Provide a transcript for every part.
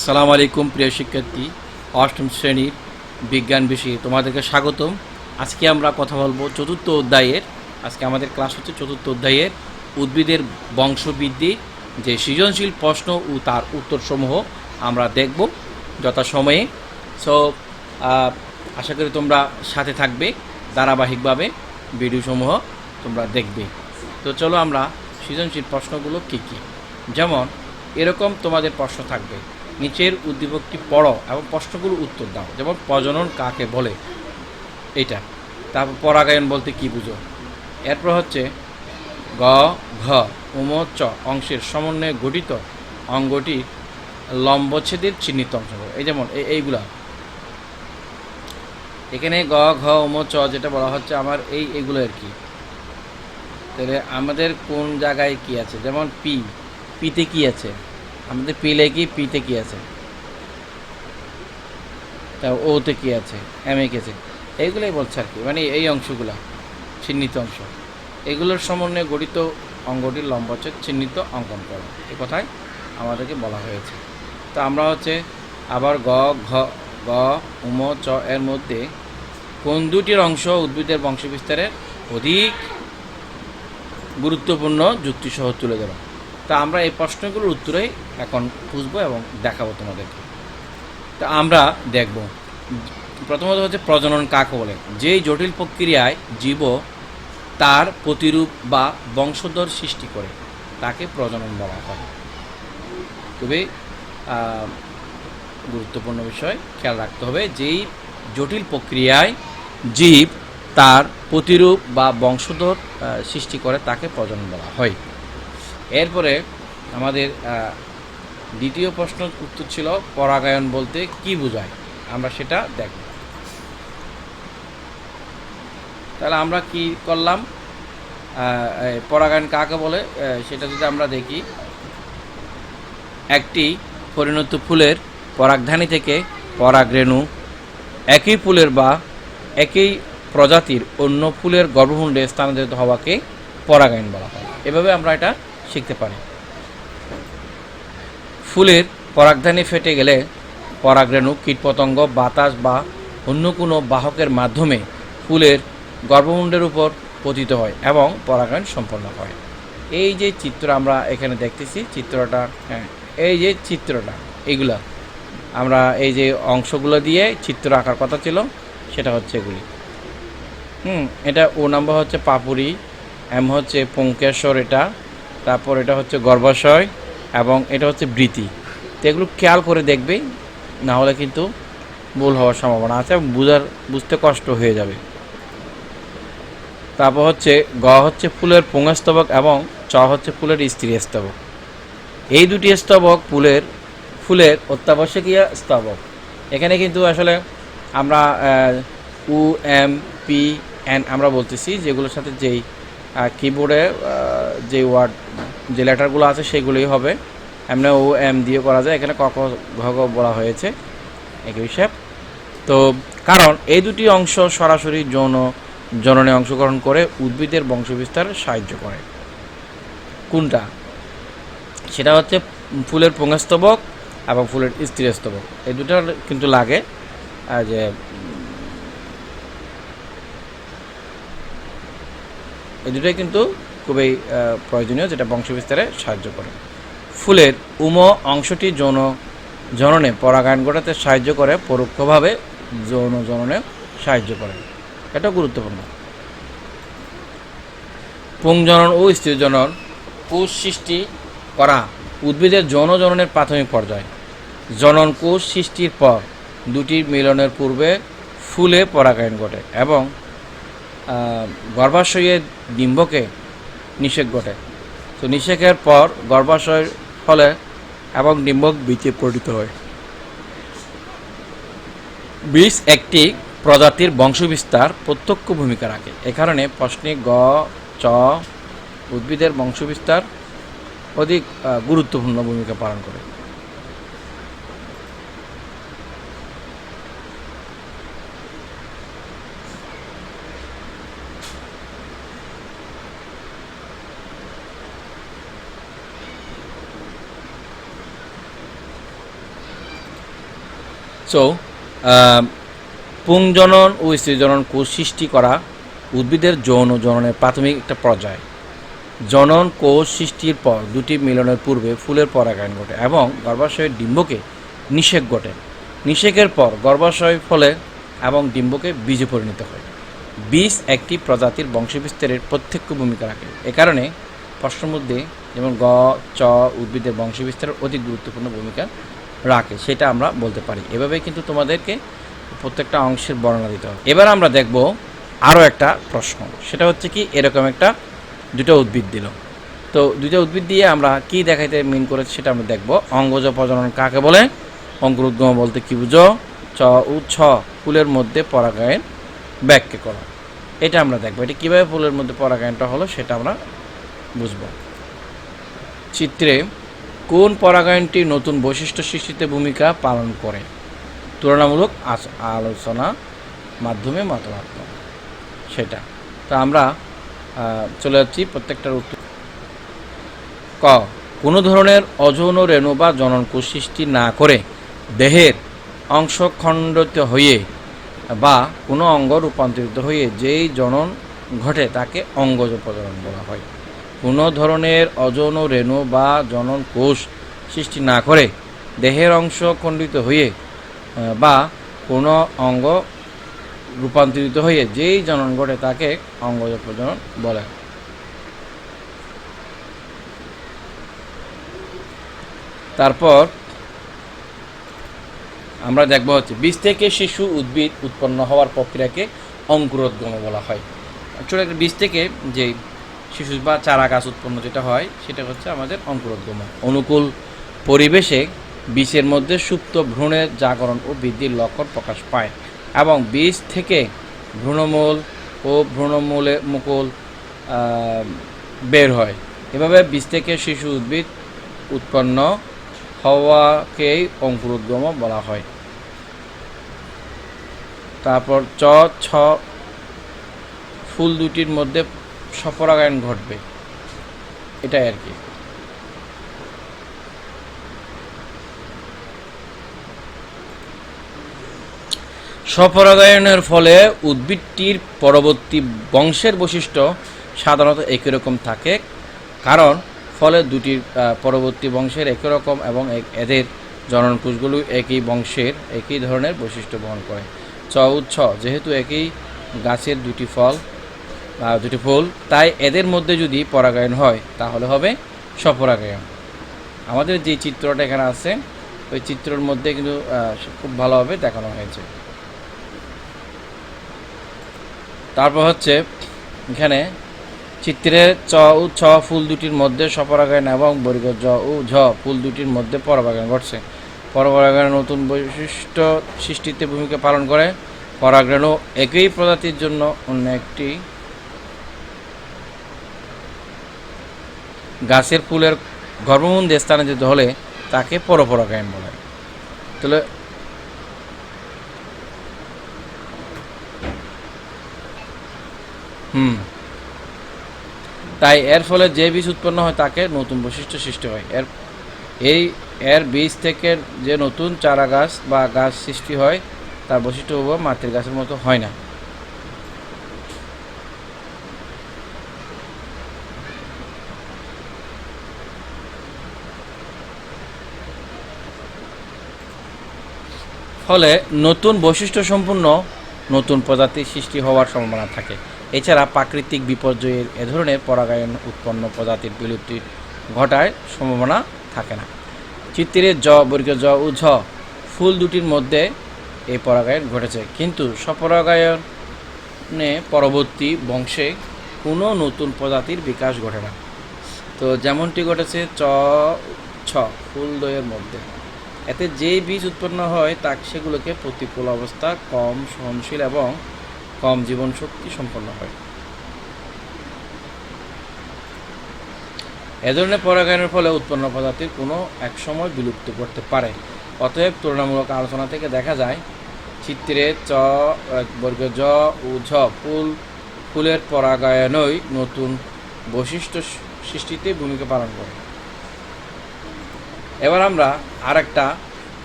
সালাম আলাইকুম, প্রিয় শিক্ষার্থী, অষ্টম শ্রেণির বিজ্ঞান বিষয়ে তোমাদেরকে স্বাগতম। আজকে আমরা কথা বলব চতুর্থ অধ্যায়ের। আজকে আমাদের ক্লাস হচ্ছে চতুর্থ অধ্যায়ের উদ্ভিদের বংশবৃদ্ধি, যে সৃজনশীল প্রশ্ন ও তার উত্তরসমূহ আমরা দেখব যথাসময়ে। সো আশা করি তোমরা সাথে থাকবে, ধারাবাহিকভাবে ভিডিওসমূহ তোমরা দেখবে। তো চলো আমরা সৃজনশীল প্রশ্নগুলো কী কী? যেমন, এরকম তোমাদের প্রশ্ন থাকবে। নিচের উদ্দীপকটি পড়ো এবং প্রশ্নগুলো উত্তর দাও। যেমন প্রজনন কাকে বলে? এটা তারপর পরাগায়ন বলতে কি বুঝো? এরপর হচ্ছে গ, ঘ, উম, চ অংশের সমন্বয়ে গঠিত অঙ্গটি লম্বচ্ছেদের চিহ্নিত অংশ এই যেমন, এই, এইগুলা। এখানে গ, ঘ, উম, চ যেটা বলা হচ্ছে আমার, এই, এইগুলো আর কি। তাহলে আমাদের কোন জায়গায় কি আছে? যেমন পি পিতে কি আছে? আমাদের পিলে কি? পিতে কি আছে? তা ওতে কি আছে? এম এ কি আছে? এইগুলোই বলছে আর কি। মানে এই অংশগুলা, চিহ্নিত অংশ। এগুলোর সমন্বয়ে গঠিত অঙ্গটির লম্ব হচ্ছে চিহ্নিত অঙ্কন করো। এ কথাই আমাদেরকে বলা হয়েছে। তো আমরা হচ্ছে আবার গ, ঘ, গ উম চ এর মধ্যে কোন দুটির অংশ উদ্ভিদের বংশ বিস্তারের অধিক গুরুত্বপূর্ণ যুক্তিসহ তুলে ধরা? তা আমরা এই প্রশ্নগুলোর উত্তরেই এখন খুঁজবো এবং দেখাবো তোমাদেরকে। তা আমরা দেখব। প্রথমত হচ্ছে প্রজনন কাকে বলে? যেই জটিল প্রক্রিয়ায় জীব তার প্রতিরূপ বা বংশধর সৃষ্টি করে, তাকে প্রজনন বলা হয়। খুবই গুরুত্বপূর্ণ বিষয়, খেয়াল রাখতে হবে। যেই জটিল প্রক্রিয়ায় জীব তার প্রতিরূপ বা বংশধর সৃষ্টি করে, তাকে প্রজনন বলা হয়। এরপরে আমাদের দ্বিতীয় প্রশ্ন উত্তর ছিল পরাগায়ন বলতে কি বোঝায়? আমরা সেটা দেখব। তাহলে আমরা কি করলাম? পরাগায়ন কাকে বলে? সেটা যদি আমরা দেখি। একটি পরিণত ফুলের পরাগধানী থেকে পরাগরেণু একই ফুলের বা একই প্রজাতির অন্য ফুলের গর্ভমুণ্ডে স্থানান্তরিত হওয়াকে পরাগায়ন বলা হয়। এভাবে আমরা এটা শিখতে পারে। ফুলের পরাগধানী ফেটে গেলে পরাগরেণু, কীটপতঙ্গ, বাতাস বা অন্য কোনো বাহকের মাধ্যমে ফুলের গর্ভমুণ্ডের উপর পতিত হয় এবং পরাগায়ন সম্পন্ন হয়। এই যে চিত্র আমরা এখানে দেখতেছি, চিত্রটা হ্যাঁ এই যে চিত্রটা এইগুলা আমরা এই যে অংশগুলো দিয়ে চিত্র আঁকার কথা ছিল, সেটা হচ্ছে এগুলি। হুম, এটা ও নাম্বার হচ্ছে পাপুরি এম হচ্ছে পঙ্কেশ্বর এটা। তারপর এটা হচ্ছে গর্ভাশয় এবং এটা হচ্ছে বৃতি। তো এগুলো খেয়াল করে দেখবে, না হলে কিন্তু ভুল হওয়ার সম্ভাবনা আছে এবং বুঝার, বুঝতে কষ্ট হয়ে যাবে। তারপর হচ্ছে গ হচ্ছে ফুলের পুংস্তবক এবং চ হচ্ছে ফুলের স্ত্রী স্তবক। এই দুটি স্তবক ফুলের ফুলের অত্যাবশ্যকীয় স্তবক। এখানে কিন্তু আসলে আমরা উ, এম, পি, এন আমরা বলতেছি, যেগুলোর সাথে যেই কিবোর্ডে যে ওয়ার্ড যে লেটারগুলো আছে সেগুলোই হবে। এমনি ও এম দিয়ে করা যায়। এখানে ক, খ, ঘ বলা হয়েছে। একই হিসাব তো কারণ এই দুটি অংশ সরাসরি যৌন, জননে অংশগ্রহণ করে উদ্ভিদের বংশবিস্তার সাহায্য করে। কোনটা? সেটা হচ্ছে ফুলের পুংস্তবক এবং ফুলের স্ত্রীস্তবক। এই দুটো কিন্তু লাগে। যে এই দুটোই কিন্তু খুবই প্রয়োজনীয় যেটা বংশবিস্তারে সাহায্য করে। ফুলের উম অংশটি যৌন, জননে পরাগায়ন ঘটাতে সাহায্য করে, পরোক্ষভাবে যৌন জননে সাহায্য করে। এটা গুরুত্বপূর্ণ। পুংজনন ও স্ত্রীজনন কোষ সৃষ্টি করা উদ্ভিদের যৌন জননের প্রাথমিক পর্যায়। জনন কোষ সৃষ্টির পর দুটির মিলনের পূর্বে ফুলে পরাগায়ন ঘটে এবং আহ, গর্ভাশয়ে ডিম্বকে নিষেক ঘটে। তো নিষেকের পর গর্ভাশয় ফলে এবং ডিম্বক বীজে পরিণত হয়। বীজ একটি প্রজাতির বংশবিস্তার প্রত্যক্ষ ভূমিকা রাখে। এ কারণে প্রশ্নে গ চ উদ্ভিদের বংশবিস্তার অধিক গুরুত্বপূর্ণ ভূমিকা পালন করে। সো পুংজনন ও স্ত্রীজনন কোষ সৃষ্টি করা উদ্ভিদের যৌন জননের প্রাথমিক একটা পর্যায়। জনন কোষ সৃষ্টির পর দুটি মিলনের পূর্বে ফুলের পরাগায়ন ঘটে এবং গর্ভাশয়ের ডিম্বকে নিষেক ঘটে। নিষেকের পর গর্ভাশয় ফলে এবং ডিম্বকে বীজে পরিণত হয়। বীজ একটি প্রজাতির বংশবিস্তারের প্রত্যক্ষ ভূমিকা রাখে। এ কারণে প্রশ্নের মধ্যে যেমন গ, চ উদ্ভিদের বংশবিস্তারের অতি গুরুত্বপূর্ণ ভূমিকা রাখে, সেটা আমরা বলতে পারি। এভাবে কিন্তু তোমাদেরকে প্রত্যেকটা অংশের বর্ণনা দিতে হবে। এবার আমরা দেখব আরও একটা প্রশ্ন। সেটা হচ্ছে কি, এরকম একটা দুটো উদ্ভিদ দিল। তো দুটো উদ্ভিদ দিয়ে আমরা কি দেখাইতে মিন করেছি সেটা আমরা দেখব। অঙ্গজ প্রজনন কাকে বলে? অঙ্কুরোদ্গম বলতে কি বুঝো? চ উ ছ, ফুলের মধ্যে পরাগায়ন ব্যাখ্যা করা। এটা আমরা দেখব। এটা কীভাবে ফুলের মধ্যে পরাগায়নটা হলো সেটা আমরা বুঝব। চিত্রে কোন পরাগায়নটি নতুন বৈশিষ্ট্য সৃষ্টিতে ভূমিকা পালন করে? তুলনামূলক আলোচনা মাধ্যমে মতামত সেটা। তো আমরা চলে যাচ্ছি প্রত্যেকটার উত্তর। ক, কোনো ধরনের অযৌন রেণু বা জননকোষ সৃষ্টি না করে দেহের অংশ খণ্ডিত হয়ে বা কোনো অঙ্গ রূপান্তরিত হয়ে যেই জনন ঘটে তাকে অঙ্গজ প্রজনন বলা হয়। কোনো ধরনের অযৌন রেণু বা জনন কোষ সৃষ্টি না করে দেহের অংশ খণ্ডিত হয়ে বা কোনো অঙ্গ রূপান্তরিত হয়ে যেই জনন ঘটে তাকে অঙ্গজ প্রজনন বলে। তারপর আমরা দেখব হচ্ছে বীজ থেকে শিশু উদ্ভিদ উৎপন্ন হওয়ার প্রক্রিয়াকে অঙ্কুরোদ্গম বলা হয়। ছোট একটা বীজ থেকে যে শিশু বা চারা গাছ উৎপন্ন যেটা হয়, সেটা হচ্ছে আমাদের অঙ্কুরোদ্গম। অনুকূল পরিবেশে বীজের মধ্যে সুপ্ত ভ্রূণের জাগরণ ও বৃদ্ধির লক্ষণ প্রকাশ পায় এবং বীজ থেকে ভ্রূণমূল ও ভ্রূণমূলে মুকুল বের হয়। এভাবে বীজ থেকে শিশু উদ্ভিদ উৎপন্ন হওয়াকেই অঙ্কুরোদ্গম বলা হয়। তারপর চ, ছ, ফুল দুটির মধ্যে সফরাগায়ন ঘটবে। এটাই আর কি। সপরাগায়নের ফলে উদ্ভিদটির পরবর্তী বংশের বৈশিষ্ট্য সাধারণত একই রকম থাকে, কারণ ফলে দুটির পরবর্তী বংশের একই রকম এবং এদের জননকোষগুলো একই বংশের একই ধরনের বৈশিষ্ট্য বহন করে। চ উচ্ছ যেহেতু একই গাছের দুটি ফল দুটি ফুল, তাই এদের মধ্যে যদি পরাগায়ন হয়, তাহলে হবে স্বপরাগায়ন। আমাদের যে চিত্রটা এখানে আছে, ওই চিত্রের মধ্যে কিন্তু খুব ভালোভাবে দেখানো হয়েছে। তারপর হচ্ছে, এখানে চিত্রে চ ও ছ ফুল দুটির মধ্যে সপরাগায়ন এবং বর্গ জ ও ঝ ফুল দুটির মধ্যে পরাগায়ন ঘটছে। পরাগায়নের নতুন বৈশিষ্ট্য সৃষ্টিতে ভূমিকা পালন করে। পরাগরেণু একই প্রজাতির জন্য অন্য একটি গাছের ফুলের স্থানে স্থানান্তরিত হলে তাকে পরপরাগায়ন বলে তাহলে হুম। তাই এর ফলে যে বীজ উৎপন্ন হয় তাকে নতুন বৈশিষ্ট্য সৃষ্টি হয়। এর, এই, এর বীজ থেকে যে নতুন চারা গাছ বা গাছ সৃষ্টি হয়, তার বৈশিষ্ট্য মাতৃ গাছের মতো হয় না। ফলে নতুন বৈশিষ্ট্য সম্পূর্ণ নতুন প্রজাতির সৃষ্টি হওয়ার সম্ভাবনা থাকে। এছাড়া প্রাকৃতিক বিপর্যয়ের এ ধরনের পরাগায়ন উৎপন্ন প্রজাতির বিলুপ্তি ঘটায় সম্ভাবনা থাকে না। চিত্রে জ বর্গ জ ও ঝ ফুল দুটির মধ্যে এই পরাগায়ন ঘটেছে। কিন্তু স্বপরাগায়নে পরবর্তী বংশে কোনো নতুন প্রজাতির বিকাশ ঘটে না। তো যেমনটি ঘটেছে চ ছ ফুল দইয়ের মধ্যে। এতে যেই বীজ উৎপন্ন হয় তা সেগুলোকে প্রতিকূল অবস্থা, কম সহনশীল এবং কম জীবন শক্তি সম্পন্ন হয়। এ ধরনের পরাগায়নের ফলে উৎপন্ন প্রজাতির কোনো এক সময় বিলুপ্ত করতে পারে। অতএব তুলনামূলক আলোচনা থেকে দেখা যায়, চিত্রে চ বর্গ জ ও ঝ ফুল, ফুলের পরাগায়নই নতুন বৈশিষ্ট্য সৃষ্টিতে ভূমিকা পালন করে। এবার আমরা আর একটা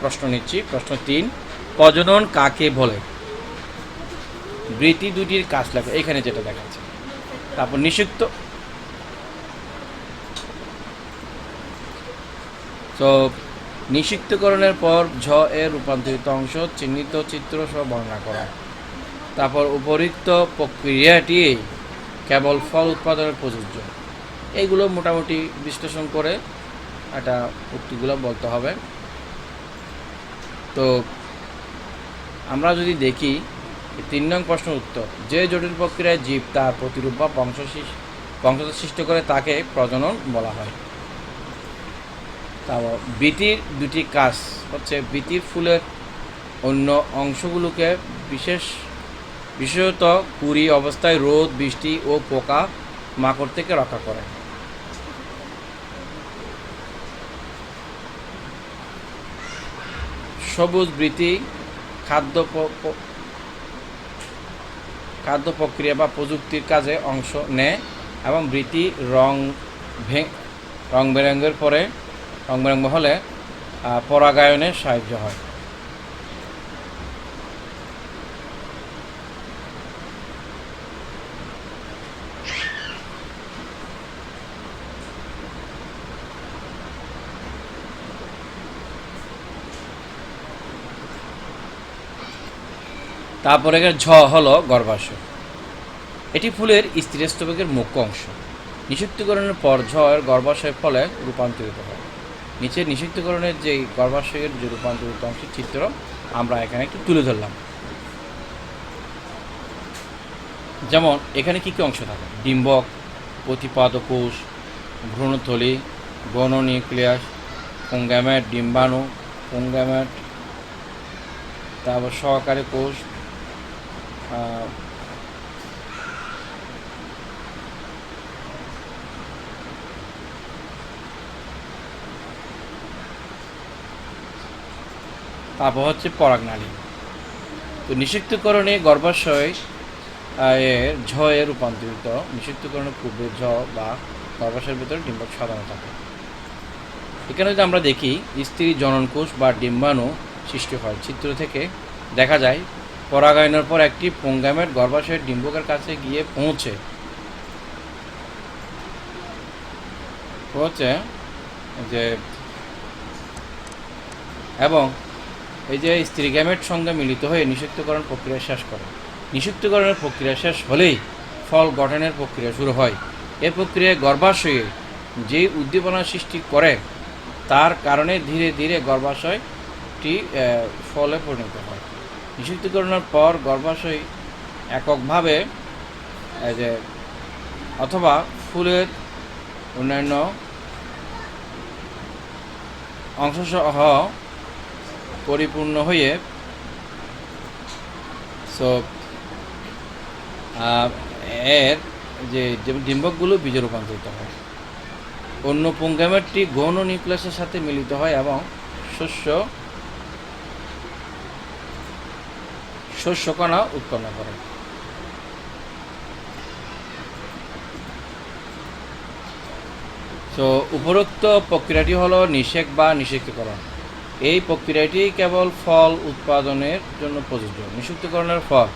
প্রশ্ন নিচ্ছি। প্রশ্ন তিন, প্রজনন কাকে বলে? বৃত্তি দুটির কাজ লাগে এখানে যেটা দেখাচ্ছে। তারপর নিষিক্ত তো নিষিক্তকরণের পর ঝ এর রূপান্তরিত অংশ, চিহ্নিত চিত্র সহ বর্ণনা করা। তারপর উপরিক্ত প্রক্রিয়াটি কেবল ফল উৎপাদনের প্রযোজ্য। এইগুলো মোটামুটি বিশ্লেষণ করে একটা উক্তিগুলো বলতে হবে। তো আমরা যদি দেখি তিন নং প্রশ্ন উত্তর, যে জটিল প্রক্রিয়ায় জীব তার প্রতিরূপ বা বংশ বংশধর সৃষ্টি করে তাকে প্রজনন বলা হয়। তারপর বৃতির দুটি কাজ হচ্ছে, বৃতির ফুলের অন্য অংশগুলোকে বিশেষ বিশেষত কুড়ি অবস্থায় রোদ, বৃষ্টি ও পোকা মাকড় থেকে রক্ষা করে। সবুজ বৃত্তি, খাদ্য খাদ্য প্রক্রিয়া বা প্রযুক্তির কাজে অংশ নেয় এবং বৃত্তি রং ভে, রং বেরঙ্গের পরে, রং বেরঙ্গ হলে পরাগায়নে সাহায্য হয়। তারপরে ঝ হলো গর্ভাশয়। এটি ফুলের স্থিরস্তবকের মুখ্য অংশ। নিষিক্তকরণের পর ঝ এর গর্ভাশয় ফলে রূপান্তরিত হয়। নিচে নিষিক্তকরণের যে গর্ভাশয়ের যে রূপান্তরিত অংশের চিত্র, আমরা এখানে একটু তুলে ধরলাম। যেমন, এখানে কি কি অংশ থাকে? ডিম্বক প্রতিপাদ কোষ ভ্রূণথলি গণ নিউক্লিয়াস পুঙ্গামেট, ডিম্বাণু, পুঙ্গামেট, তারপর সহকারী কোষ তারপর হচ্ছে পরাগনালী। তো নিষিক্তকরণে গর্ভাশয় এর ঝ এ রূপান্তরিত। নিষিক্তকরণের পূর্বে ঝ বা গর্ভাশয়ের ভিতরে ডিম্বক সাধারণ থাকে। এখানে যদি আমরা দেখি, স্ত্রী জননকোষ বা ডিম্বাণু সৃষ্টি হয়। চিত্র থেকে দেখা যায় পরাগায়নের পর একটি পুঙ্গামেট গর্ভাশয়ের ডিম্বকের কাছে গিয়ে পৌঁছে। হচ্ছে যে এবং এই যে স্ত্রী গ্যামেট সঙ্গে মিলিত হয়ে নিষিক্তকরণ প্রক্রিয়া শেষ করে। নিষিক্তকরণের প্রক্রিয়া শেষ হলেই ফল গঠনের প্রক্রিয়া শুরু হয়। এ প্রক্রিয়ায় গর্ভাশয়ে যে উদ্দীপনা সৃষ্টি করে, তার কারণে ধীরে ধীরে গর্ভাশয়টি ফলে পরিণত হয়। নিষিক্তকরণের পর গর্ভাশয় এককভাবে যে, অথবা ফুলের অন্যান্য অংশসহ পরিপূর্ণ হয়ে সো এর যে ডিম্বকগুলো বীজে রূপান্তরিত হয়। অন্য পুঙ্গামেটটি গৌণ নিউক্লিয়াসের সাথে মিলিত হয় এবং শস্য শস্যকণা উৎপন্ন করে। তো উপরোক্ত প্রক্রিয়াটি হলো নিষেক বা নিষিক্তকরণ এই প্রক্রিয়াটি কেবল ফল উৎপাদনের জন্য প্রযোজ্য। নিষিক্তকরণের ফল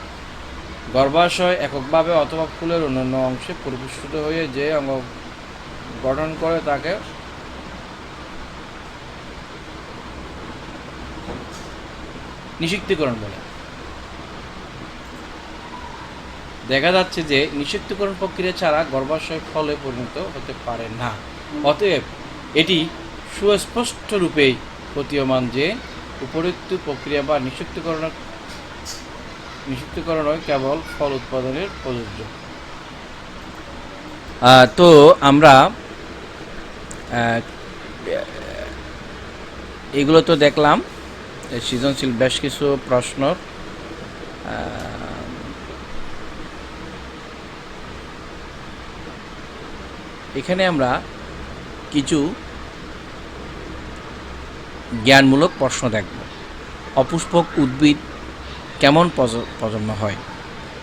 গর্ভাশয় এককভাবে অথবা ফুলের অন্যান্য অংশে পরিপুষ্ট হয়ে যে অঙ্গ গঠন করে তাকে নিষিক্তকরণ বলে। দেখা যাচ্ছে যে নিষিক্তকরণ প্রক্রিয়া ছাড়া গর্ভাশয় ফলে পরিণত হতে পারে না। অতএব এটি সুস্পষ্ট রূপেই প্রতীয়মান যে উপরোক্ত প্রক্রিয়া বা নিষিক্তকরণ নিষিক্তকরণ কেবল ফল উৎপাদনের প্রযোজ্য। তো আমরা এগুলো তো দেখলাম। সৃজনশীল বেশ কিছু প্রশ্ন। এখানে আমরা কিছু জ্ঞানমূলক প্রশ্ন দেখব। অপুষ্পক উদ্ভিদ কেমন প্রজন্ম হয়?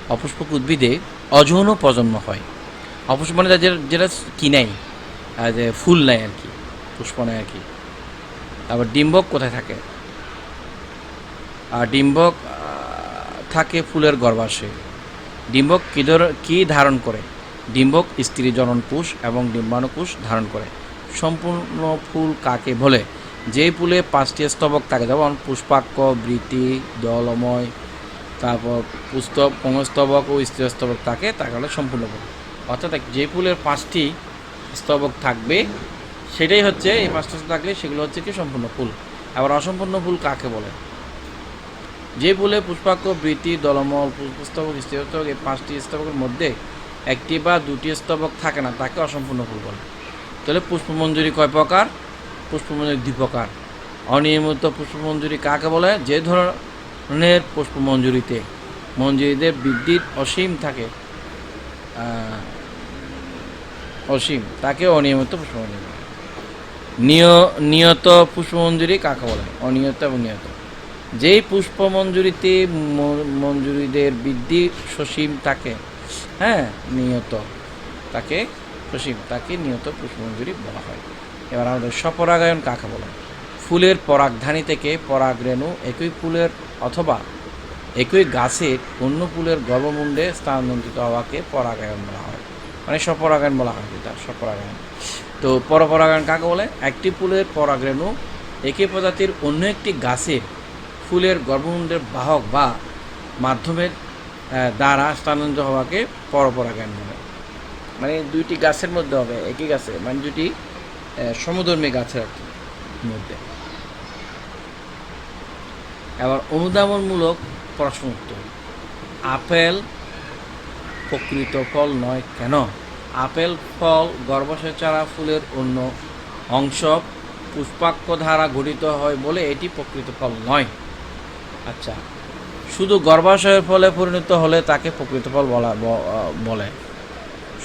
অপুষ্পক উদ্ভিদে অযৌন প্রজন্ম হয়। অপুষ্প মানে যেটা যেটা কি নাই? যে ফুল নাই আর কি, পুষ্প নাই আর কি। তারপর ডিম্বক কোথায় থাকে? আর ডিম্বক থাকে ফুলের গর্ভাশয়ে। ডিম্বক কী ধর- কী ধারণ করে? ডিম্বক স্ত্রী জনন কোষ এবং ডিম্বাণুকোষ ধারণ করে। সম্পূর্ণ ফুল কাকে বলে? যে ফুলে পাঁচটি স্তবক থাকে, যেমন পুষ্পাক্ষ বৃতি দলময় তারপর পুস্তক পঙ্গস্তবক ও স্ত্রীস্তবক থাকে, তাকে হলো সম্পূর্ণ ফুল অর্থাৎ যে ফুলের পাঁচটি স্তবক থাকবে, সেটাই হচ্ছে এই পাঁচটা স্তবক থাকলে সেগুলো হচ্ছে কি? সম্পূর্ণ ফুল। আবার অসম্পূর্ণ ফুল কাকে বলে? যে ফুলে পুষ্পাক্ষ, বৃত্তি, দলমল পুষ্পস্তবক স্তবক এই পাঁচটি স্তবকের মধ্যে একটি বা দুটি স্তবক থাকে না, তাকে অসম্পূর্ণ ফুল বলে। তাহলে পুষ্পমঞ্জুরি কয় প্রকার? পুষ্পমঞ্জুরি দুই প্রকার। অনিয়মিত পুষ্পমঞ্জুরি কাকে বলে? যে ধরনের পুষ্পমঞ্জুরিতে মঞ্জুরিদের বিদ্যুৎ অসীম থাকে অসীম, তাকে অনিয়মিত পুষ্পমঞ্জুরি বলে। নিয়, নিয়ত পুষ্পমঞ্জুরি কাকে বলে? অনিয়ত এবং নিয়ত। যেই পুষ্পমঞ্জুরিতে মঞ্জুরিদের বৃদ্ধি সসীম থাকে হ্যাঁ নিয়ত তাকে সসীম তাকে নিয়ত পুষ্পমঞ্জুরি বলা হয়। এবার আমাদের স্বপরাগায়ন কাকে বলে? ফুলের পরাগধানী থেকে পরাগরেণু, একই ফুলের অথবা একই গাছের অন্য ফুলের গর্ভমুণ্ডে স্থানান্তরিত হওয়াকে পরাগায়ন বলা হয়। মানে স্বপরাগায়ন বলা হয় যেটা স্বপরাগায়ন তো পরপরাগায়ন কাকে বলে? একটি ফুলের পরাগরেণু একই প্রজাতির অন্য একটি গাছের ফুলের গর্ভমুণ্ডের বাহক বা মাধ্যমের দ্বারা স্থানান্তরিত হওয়াকে পরপরাগায়ন বলে। মানে দুইটি গাছের মধ্যে হবে, একই গাছে মানে দুটি সমধর্মী গাছের মধ্যে। এবার অনুদাবনমূলক প্রশ্ন উত্তর। আপেল প্রকৃত ফল নয় কেন? আপেল ফল গর্ভাশয় চারা ফুলের অন্য অংশ পুষ্পাক্ষ দ্বারা গঠিত হয় বলে এটি প্রকৃত ফল নয়। আচ্ছা শুধু গর্ভাশয়ের ফলে পরিণত হলে তাকে প্রকৃত ফল বলা বলে।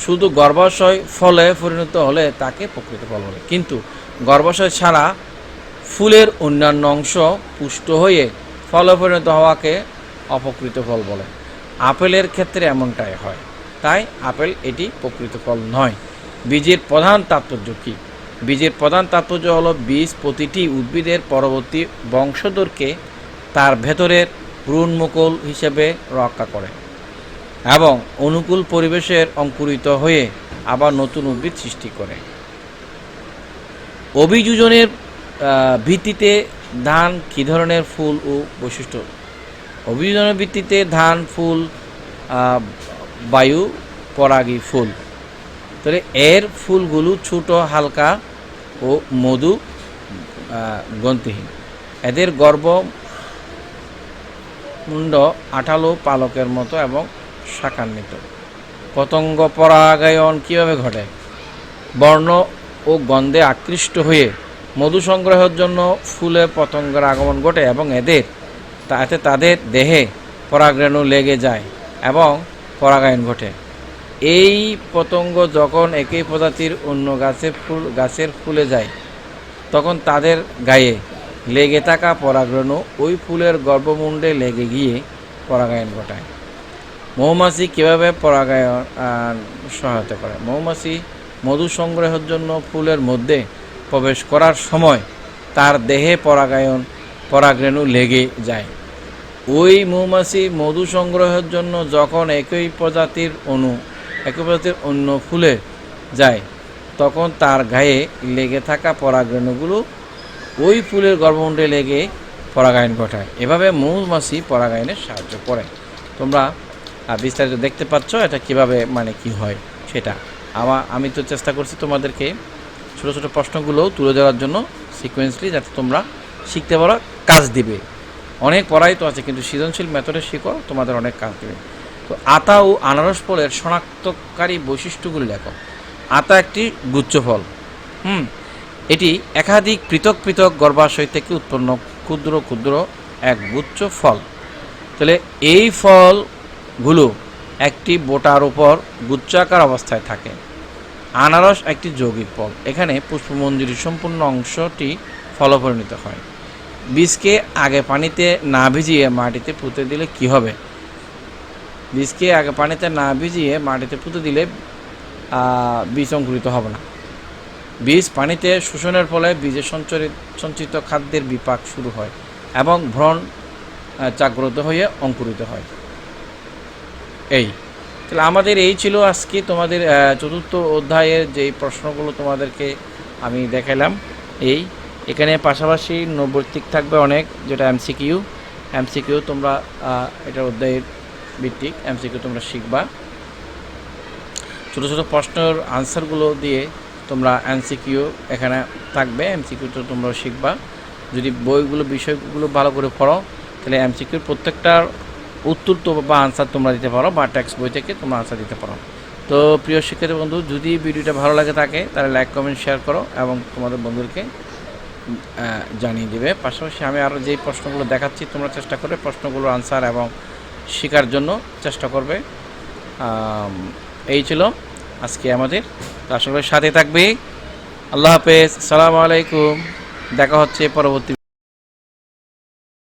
শুধু গর্ভাশয় ফলে পরিণত হলে তাকে প্রকৃত ফল বলে। কিন্তু গর্ভাশয় ছাড়া ফুলের অন্যান্য অংশ পুষ্ট হয়ে ফলে পরিণত হওয়াকে অপকৃত ফল বলে। আপেলের ক্ষেত্রে এমনটাই হয়। তাই আপেল এটি প্রকৃত ফল নয়। বীজের প্রধান তাৎপর্য কী? বীজের প্রধান তাৎপর্য হলো বীজ প্রতিটি উদ্ভিদের পরবর্তী বংশধরকে তার ভেতরের ভ্রূণমুকুল হিসেবে রক্ষা করে এবং অনুকূল পরিবেশের অঙ্কুরিত হয়ে আবার নতুন উদ্ভিদ সৃষ্টি করে। অভিযোজনের ভিত্তিতে ধান কী ধরনের ফুল ও বৈশিষ্ট্য? অভিযোজনের ভিত্তিতে ধান ফুল বায়ু পরাগী ফুল। তাহলে এর ফুলগুলো ছোট হালকা ও মধু আহ, গ্রন্থিহীন। এদের গর্ভ মুন্ড আঠালো পালকের মতো এবং শাকান্বিত। পতঙ্গ পরাগায়ন কীভাবে ঘটে? বর্ণ ও গন্ধে আকৃষ্ট হয়ে মধু সংগ্রহের জন্য ফুলে পতঙ্গের আগমন ঘটে এবং এদের তাতে তাদের দেহে পরাগরেণু লেগে যায় এবং পরাগায়ন ঘটে। এই পতঙ্গ যখন একই প্রজাতির অন্য গাছের ফুল গাছের ফুলে যায়, তখন তাদের গায়ে লেগে থাকা পরাগরেণু ওই ফুলের গর্ভমুণ্ডে লেগে গিয়ে পরাগায়ন ঘটায়। মৌমাছি কীভাবে পরাগায়ন সহায়তা করে? মৌমাছি মধু সংগ্রহের জন্য ফুলের মধ্যে প্রবেশ করার সময় তার দেহে পরাগায়ন পরাগরেণু লেগে যায়। ওই মৌমাছি মধু সংগ্রহের জন্য যখন একই প্রজাতির অণু একই প্রজাতির অন্য ফুলে যায়, তখন তার গায়ে লেগে থাকা পরাগরেণুগুলো ওই ফুলের গর্ভমুণ্ডে লেগে পরাগায়ন ঘটায়। এভাবে মৌমাছি পরাগায়নে সাহায্য করে। তোমরা বিস্তারিত দেখতে পাচ্ছ এটা কীভাবে মানে কি হয় সেটা। আমার আমি তো চেষ্টা করছি তোমাদেরকে ছোটো ছোটো প্রশ্নগুলোও তুলে দেওয়ার জন্য সিকোয়েন্সলি যাতে তোমরা শিখতে পারো, কাজ দিবে। অনেক পড়াই তো আছে, কিন্তু সৃজনশীল মেথডে শিখো, তোমাদের অনেক কাজ দেবে। তো আতা ও আনারস ফলের শনাক্তকারী বৈশিষ্ট্যগুলি লেখো। আতা একটি গুচ্ছ ফল। হুম? এটি একাধিক পৃথক পৃথক গর্ভাশয় থেকে উৎপন্ন ক্ষুদ্র ক্ষুদ্র এক গুচ্ছ ফল। তাহলে এই ফলগুলো একটি বোটার উপর গুচ্ছাকার অবস্থায় থাকে। আনারস একটি যৌগিক ফল। এখানে পুষ্পমঞ্জুরির সম্পূর্ণ অংশটি ফলে পরিণত হয়। বীজকে আগে পানিতে না ভিজিয়ে মাটিতে পুঁতে দিলে কি হবে? বীজকে আগে পানিতে না ভিজিয়ে মাটিতে পুঁতে দিলে বীজ অঙ্কুরিত হবে না। বীজ পানিতে শোষণের ফলে বীজের সঞ্চরিত সঞ্চিত খাদ্যের বিপাক শুরু হয় এবং ভ্রণ জাগ্রত হয়ে অঙ্কুরিত হয়। এই। তাহলে আমাদের এই ছিল আজকে তোমাদের চতুর্থ অধ্যায়ের যেই প্রশ্নগুলো তোমাদেরকে আমি দেখালাম, এই। এখানে পাশাপাশি নৈবর্তিক থাকবে অনেক, যেটা এমসিকিউ। এমসিকিউ তোমরা এটা অধ্যায়ের ভিত্তিক, এমসিকিউ তোমরা শিখবা। ছোটো ছোটো প্রশ্নের আনসারগুলো দিয়ে তোমরা এমসিকিউ এখানে থাকবে, এমসিকিউ তো তোমরা শিখবা। যদি বইগুলো, বিষয়গুলো ভালো করে পড়ো, তাহলে এমসিকিউর প্রত্যেকটার উত্তর তো বা আনসার তোমরা দিতে পারো বা টেক্সট বই থেকে তোমরা আনসার দিতে পারো। তো প্রিয় শিক্ষার্থী বন্ধু, যদি ভিডিওটা ভালো লাগে থাকে, তাহলে লাইক কমেন্ট শেয়ার করো এবং তোমাদের বন্ধুদেরকে জানিয়ে দিবে। পাশাপাশি আমি আরও যেই প্রশ্নগুলো দেখাচ্ছি, তোমরা চেষ্টা করবে প্রশ্নগুলোর আনসার এবং শেখার জন্য চেষ্টা করবে। এই ছিল আজকে আমাদের তো আশা করি সাথে থাকবে। আল্লাহ হাফেজ সালাম আলাইকুম। দেখা হচ্ছে পরবর্তী